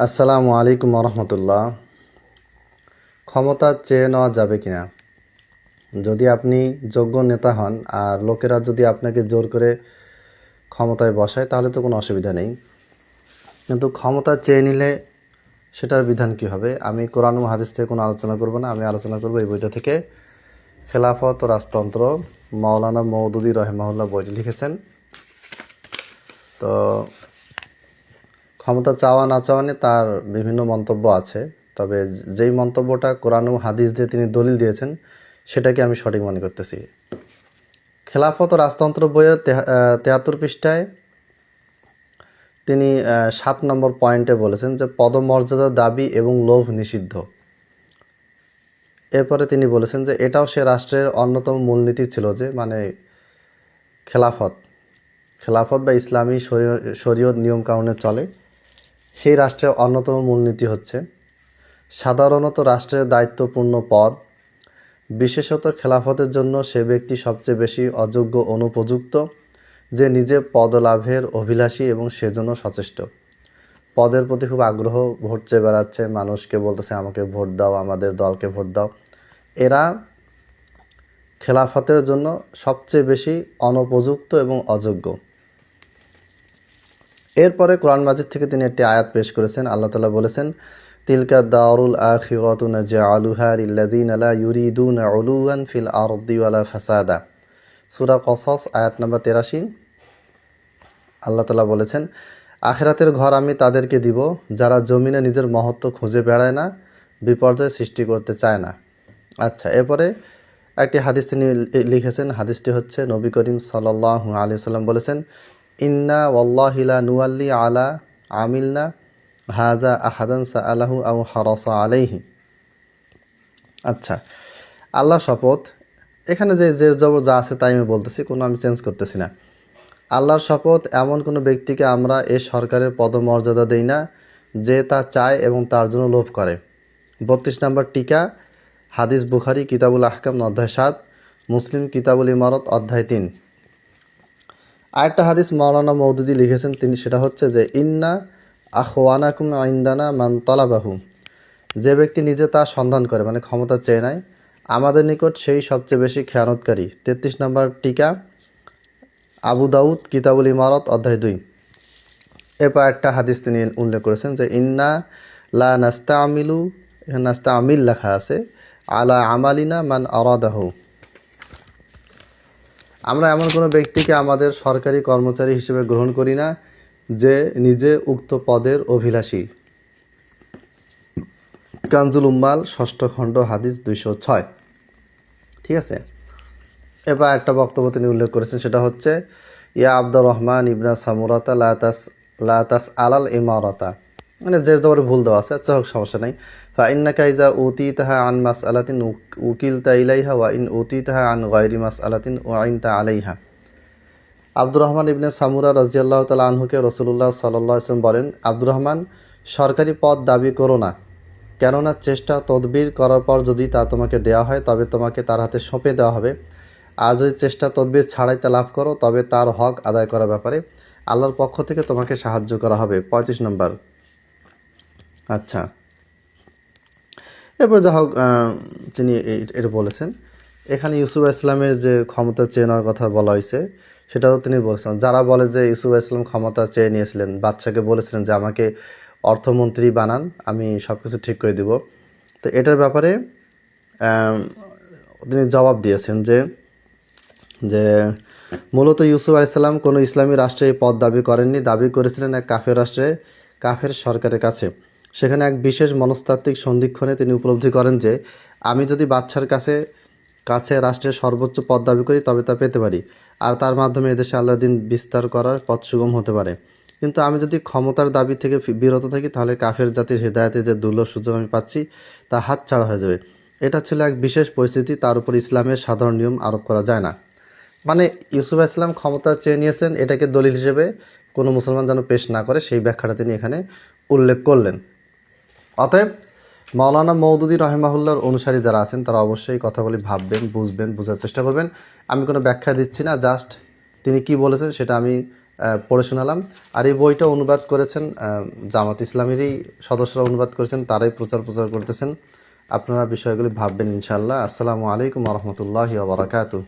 আসসালামু আলাইকুম রহমতুল্লাহ ক্ষমতা চেয়ে নেওয়া যাবে কিনা? যদি আপনি যোগ্য নেতা হন আর লোকেরা যদি আপনাকে জোর করে ক্ষমতায় বসায়, তাহলে তো কোনো অসুবিধা নেই। কিন্তু ক্ষমতা চেয়ে নিলে সেটার বিধান কি হবে? আমি কোরআন হাদিস থেকে কোনো আলোচনা করব না, আমি আলোচনা করব এই বইটা থেকে। খেলাফত ও রাজতন্ত্র মাওলানা মৌদুদি রহেমাউল্লাহ বইটি লিখেছেন। তো ক্ষমতা চাওয়া না চাওয়া নিয়ে তার বিভিন্ন মন্তব্য আছে। তবে যেই মন্তব্যটা কোরআন হাদিস দিয়ে তিনি দলিল দিয়েছেন, সেটাকে আমি সঠিক মনে করতেছি। খেলাফত ও রাজতন্ত্র বইয়ের তেহা- তেহাত্তর পৃষ্ঠায় তিনি সাত নম্বর পয়েন্টে বলেছেন যে, পদমর্যাদার দাবি এবং লোভ নিষিদ্ধ। এরপরে তিনি বলেছেন যে, এটাও সে রাষ্ট্রের অন্যতম মূলনীতি ছিল যে মানে খেলাফত। খেলাফত বা ইসলামী শরীয়- শরীয়ত নিয়ম কানুনে চলে। সেই রাষ্ট্রের অন্যতম মূলনীতি হচ্ছে সাধারণত রাষ্ট্রের দায়িত্বপূর্ণ পদ, বিশেষত খেলাফতের জন্য সে ব্যক্তি সবচেয়ে বেশি অযোগ্য অনুপযুক্ত, যে নিজে পদলাভের অভিলাষী এবং সেজন্য সচেষ্ট। পদের প্রতি খুব আগ্রহ ভোট চেয়ে বেড়াচ্ছে, মানুষকে বলতেছে, আমাকে ভোট দাও, আমাদের দলকে ভোট দাও। এরা খেলাফতের জন্য সবচেয়ে বেশি অনুপযুক্ত এবং অযোগ্য। এরপরে কোরআন মাজিদ থেকে তিনি একটি আয়াত পেশ করেছেন। আল্লাহ তালা বলেছেন, তিলকা দারুল আখিরাতুনা জাআলুহা লিল্লাযিনা লা ইউরিদুনা উলুওয়ান ফিল আয়াত নাম্বার 83 আল্লাহ বলেছেন, আখেরাতের ঘর আমি তাদেরকে দিব যারা জমিনে নিজের মহত্ব খুঁজে বেড়ায় না, বিপর্যয় সৃষ্টি করতে চায় না। আচ্ছা এরপরে একটি হাদিস তিনি লিখেছেন। হাদিসটি হচ্ছে নবী করিম সাল্লাহ আলি সাল্লাম বলেছেন ইন্না ওয়াল্লাহিলা নুয়াল্লি আলা আমিলনা হাজা আহাদান সা আলাহু আউ হরসা আলাইহি। আচ্ছা আল্লাহ শপথ। এখানে যে যে জবর যা আছে তাই আমি বলতেছি, কোনো আমি চেঞ্জ করতেছি না। আল্লাহর শপথ, এমন কোনো ব্যক্তিকে আমরা এ সরকারের পদমর্যাদা দেই না যে তা চায় এবং তার জন্য লোভ করে। বত্রিশ নম্বর টিকা, হাদিস বুখারি, কিতাবুল আহকাম, অধ্যায় সাত, মুসলিম কিতাবুল ইমারত, অধ্যায় তিন। আরেকটা হাদিস মৌলানা মৌদুদি লিখেছেন, তিনি সেটা হচ্ছে যে, ইন্না আখওয়ানাকুম আইন্দানা মান তলাবাহু। যে ব্যক্তি নিজে তা সন্ধান করে মানে ক্ষমতা চেয়ে নেয়, আমাদের নিকট সেই সবচেয়ে বেশি খেয়ানতকারী। তেত্রিশ নম্বর টিকা, আবু দাউদ, কিতাবুল ইমারত, অধ্যায় দুই। এরপর একটা হাদিস তিনি উল্লেখ করেছেন যে, ইন্না লা নাস্তা আমিলু নাস্তা আমিল লেখা আছে, আলা আমালিনা মান আরাদাহু। আমরা এমন কোনো ব্যক্তিকে আমাদের সরকারি কর্মচারী হিসেবে গ্রহণ করি না যে নিজে উক্ত পদের অভিলাষী। কানজুল উম্মাল, ষষ্ঠ খণ্ড, হাদিস দুইশো ছয়। ঠিক আছে? এবার একটা বক্তব্য তিনি উল্লেখ করেছেন, সেটা হচ্ছে, ইয়া আব্দুর রহমান ইবনা সামুরাতা লাতাস লাতাস আলাল ইমারতা। মানে যে জবরে ভুল দেওয়া আছে আচ্ছা হোক, সমস্যা নেই। ফা ইন্না কাইজা উতি তাহা আন মাস আলাতিন উকিল তা ইলাইহা ওয়া উতি তাহা আন মাস আলাতিন ওয়া ইন তা আলাইহা আব্দুর রহমান ইবনে সামুরা রাজিয়াল্লাহ তালা আনহুকে রসুল্লাহ সাল্লাহ ইসলাম বলেন, আব্দুর রহমান, সরকারি পদ দাবি করো না। কেননা চেষ্টা তদবির করার পর যদি তা তোমাকে দেওয়া হয়, তবে তোমাকে তার হাতে সঁপে দেওয়া হবে। আর যদি চেষ্টা তদবির ছাড়াই তা লাভ করো, তবে তার হক আদায় করার ব্যাপারে আল্লাহর পক্ষ থেকে তোমাকে সাহায্য করা হবে। পঁয়ত্রিশ নম্বর। আচ্ছা। এরপর যা হোক তিনি এটা বলেছেন। এখানে ইউসুফ ইসলামের যে ক্ষমতা চেয়ে নেওয়ার কথা বলা হয়েছে, সেটাও তিনি বলেছেন। যারা বলে যে ইউসুফ ইসলাম ক্ষমতা চেয়ে নিয়েছিলেন বাচ্চাকে বলেছিলেন যে আমাকে অর্থমন্ত্রী বানান, আমি সব কিছু ঠিক করে দিব। তো এটার ব্যাপারে তিনি জবাব দিয়েছেন যে যে মূলত ইউসুফ আলাইসাল্লাম কোনো ইসলামী রাষ্ট্রে এই পদ দাবি করেননি। দাবি করেছিলেন এক কাফের রাষ্ট্রে, কাফের সরকারের কাছে। সেখানে এক বিশেষ মনস্তাত্ত্বিক সন্ধিক্ষণে তিনি উপলব্ধি করেন যে, আমি যদি বাচ্চার কাছে কাছে রাষ্ট্রের সর্বোচ্চ পদ দাবি করি, তবে তা পেতে পারি। আর তার মাধ্যমে এদেশে আল্লাহ দিন বিস্তার করার পথ সুগম হতে পারে। কিন্তু আমি যদি ক্ষমতার দাবি থেকে বিরত থাকি, তাহলে কাফের জাতির হৃদায়তে যে দুর্লভ সুযোগ আমি পাচ্ছি, তা হাত ছাড়া হয়ে যাবে। এটা ছিল এক বিশেষ পরিস্থিতি, তার উপর ইসলামের সাধারণ নিয়ম আরোপ করা যায় না। মানে ইউসুফ ইসলাম ক্ষমতা চেয়ে নিয়েছিলেন, এটাকে দলিল হিসেবে কোনো মুসলমান যেন পেশ না করে, সেই ব্যাখ্যাটা তিনি এখানে উল্লেখ করলেন। অতএব মাওলানা মৌদুদি রহেমাহুল্লার অনুসারী যারা আছেন, তারা অবশ্যই কথাগুলি ভাববেন, বুঝবেন, বোঝার চেষ্টা করবেন। আমি কোনো ব্যাখ্যা দিচ্ছি না জাস্ট তিনি কি বলেছেন সেটা আমি পড়ে শোনালাম। আর এই বইটা অনুবাদ করেছেন জামাত ইসলামেরই সদস্যরা অনুবাদ করেছেন, তারাই প্রচার প্রচার করতেছেন। আপনারা বিষয়গুলি ভাববেন ইনশাআল্লাহ। আসসালামু আলাইকুম রহমতুল্লাহ বারাকাতু